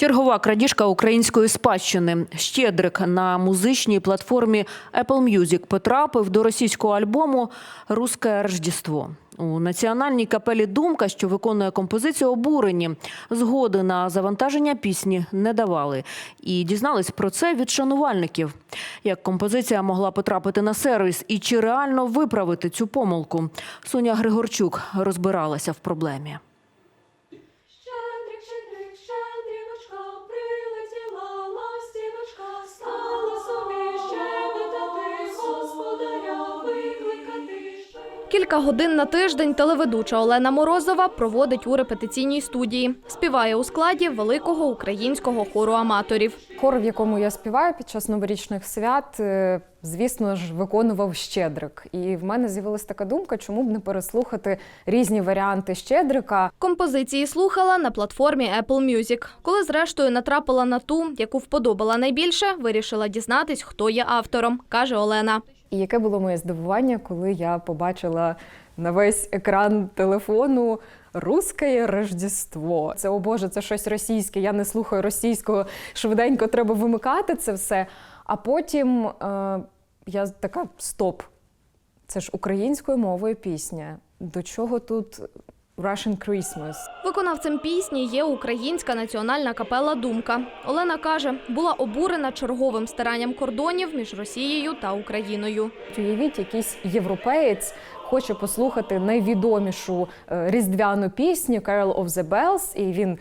Чергова крадіжка української спадщини. Щедрик на музичній платформі Apple Music потрапив до російського альбому Русське Рождество. У національній капелі Думка, що виконує композицію, обурені. Згоди на завантаження пісні не давали. І дізнались про це від шанувальників. Як композиція могла потрапити на сервіс і чи реально виправити цю помилку? Соня Григорчук розбиралася в проблемі. Кілька годин на тиждень телеведуча Олена Морозова проводить у репетиційній студії. Співає у складі великого українського хору аматорів. Хор, в якому я співаю під час новорічних свят, е, звісно ж, виконував щедрик. І в мене з'явилася така думка, чому б не переслухати різні варіанти щедрика. Композиції слухала на платформі Apple Music. Коли зрештою натрапила на ту, яку вподобала найбільше, вирішила дізнатись, хто є автором, каже Олена. І яке було моє здивування, коли я побачила на весь екран телефону Русське Рождество. Це о Боже, це щось російське. Я не слухаю російського. Швиденько треба вимикати це все. А потім е, я така: стоп, це ж українською мовою пісня. До чого тут Russian Christmas? Виконавцем пісні є українська національна капела Думка. Олена каже, була обурена черговим старанням кордонів між Росією та Україною. Уявіть, якийсь європеєць хоче послухати найвідомішу е, різдвяну пісню Carol of the Bells, і він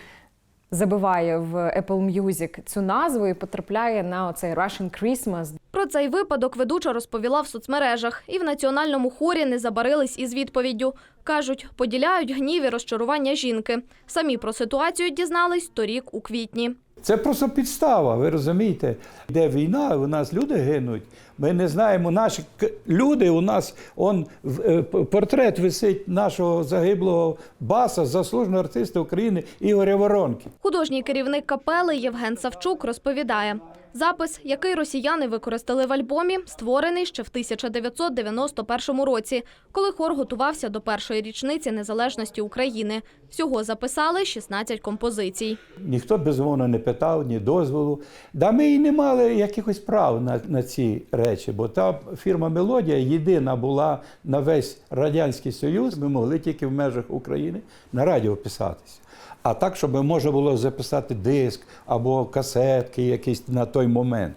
забиває в Apple Music цю назву і потрапляє на оцей Russian Christmas. Про цей випадок ведуча розповіла в соцмережах, і в національному хорі не забарились із відповіддю. Кажуть, поділяють гнів і розчарування жінки. Самі про ситуацію дізнались торік у квітні. Це просто підстава, ви розумієте? Де війна, у нас люди гинуть. Ми не знаємо, наші люди, у нас он е, портрет висить нашого загиблого баса, заслуженого артиста України Ігоря Воронки. Художній керівник капели Євген Савчук розповідає. Запис, який росіяни використали в альбомі, створений ще в 1991 році, коли хор готувався до першої річниці незалежності України. Всього записали 16 композицій. Ніхто безумовно не питав, ні дозволу. Да ми і не мали якихось прав на, на ці речі, бо та фірма Мелодія єдина була на весь Радянський Союз. Ми могли тільки в межах України на радіо писатися. А так, щоб можна було записати диск або касетки якісь на той момент,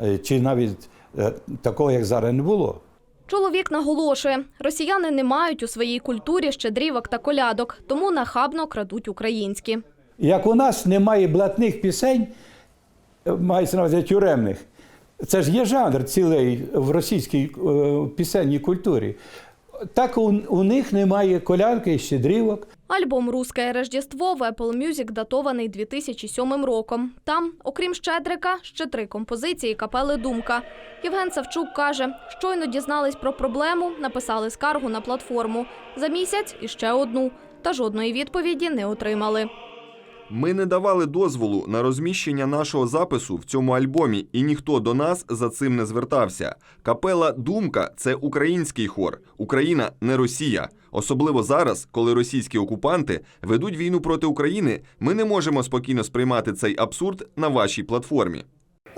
Е, чи навіть е, такого, як зараз, не було. Чоловік наголошує, росіяни не мають у своїй культурі щедрівок та колядок, тому нахабно крадуть українські. Як у нас немає блатних пісень, е, мається на увазі тюремних, це ж є жанр цілий в російській пісенній культурі. Так у, у них немає колянки і щедрівок. Альбом Русське Рождество в Apple Music датований 2007 роком. Там, окрім Щедрика, ще три композиції капели Думка. Євген Савчук каже, щойно дізнались про проблему, написали скаргу на платформу. За місяць іще одну. Та жодної відповіді не отримали. Ми не давали дозволу на розміщення нашого запису в цьому альбомі, і ніхто до нас за цим не звертався. Капела Думка це український хор. Україна не Росія. Особливо зараз, коли російські окупанти ведуть війну проти України, ми не можемо спокійно сприймати цей абсурд на вашій платформі.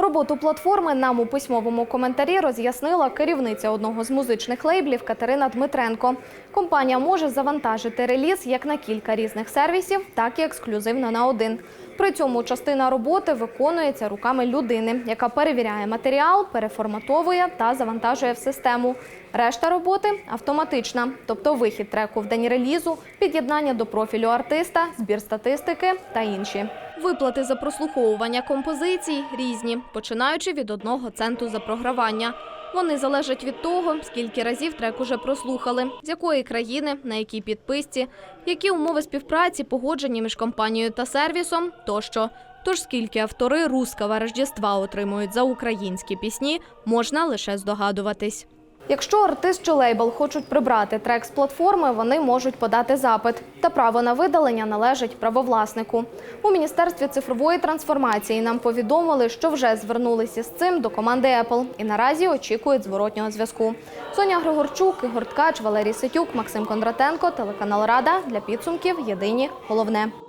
Роботу платформи нам у письмовому коментарі роз'яснила керівниця одного з музичних лейблів Катерина Дмитренко. Компанія може завантажити реліз як на кілька різних сервісів, так і ексклюзивно на один. При цьому частина роботи виконується руками людини, яка перевіряє матеріал, переформатовує та завантажує в систему. Решта роботи автоматична, тобто вихід треку в день релізу, під'єднання до профілю артиста, збір статистики та інші. Виплати за прослуховування композицій різні, починаючи від одного центу за програвання. Вони залежать від того, скільки разів трек уже прослухали, з якої країни, на якій підписці, які умови співпраці погоджені між компанією та сервісом тощо. Тож скільки автори «Русского Рождества» отримують за українські пісні, можна лише здогадуватись. Якщо артист чи лейбл хочуть прибрати трек з платформи, вони можуть подати запит. Та право на видалення належить правовласнику. У міністерстві цифрової трансформації нам повідомили, що вже звернулися з цим до команди Apple і наразі очікують зворотнього зв'язку. Соня Григорчук, Ігор Ткач, Валерій Ситюк, Максим Кондратенко, телеканал Рада для підсумків. Єдині головне.